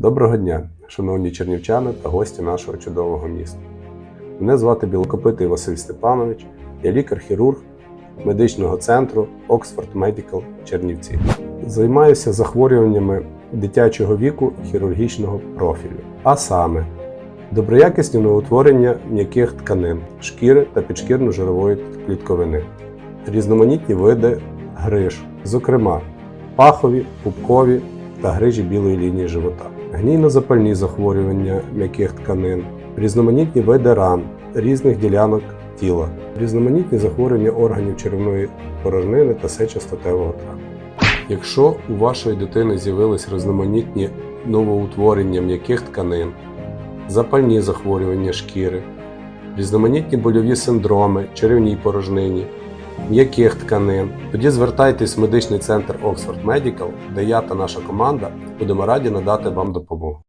Доброго дня, шановні чернівчани та гості нашого чудового міста. Мене звати Білокопитий Василь Степанович, я лікар-хірург медичного центру Oxford Medical Чернівці. Займаюся захворюваннями дитячого віку хірургічного профілю, а саме доброякісні новоутворення м'яких тканин, шкіри та підшкірно-жирової клітковини, різноманітні види гриж, зокрема пахові, пупкові та грижі білої лінії живота, гнійно-запальні захворювання м'яких тканин, різноманітні види ран різних ділянок тіла, різноманітні захворювання органів черевної порожнини та сечостатевого тракту. Якщо у вашої дитини з'явились різноманітні новоутворення м'яких тканин, запальні захворювання шкіри, різноманітні больові синдроми, черевній порожнині, м'яких тканин, тоді звертайтесь в медичний центр Oxford Medical, де я та наша команда будемо раді надати вам допомогу.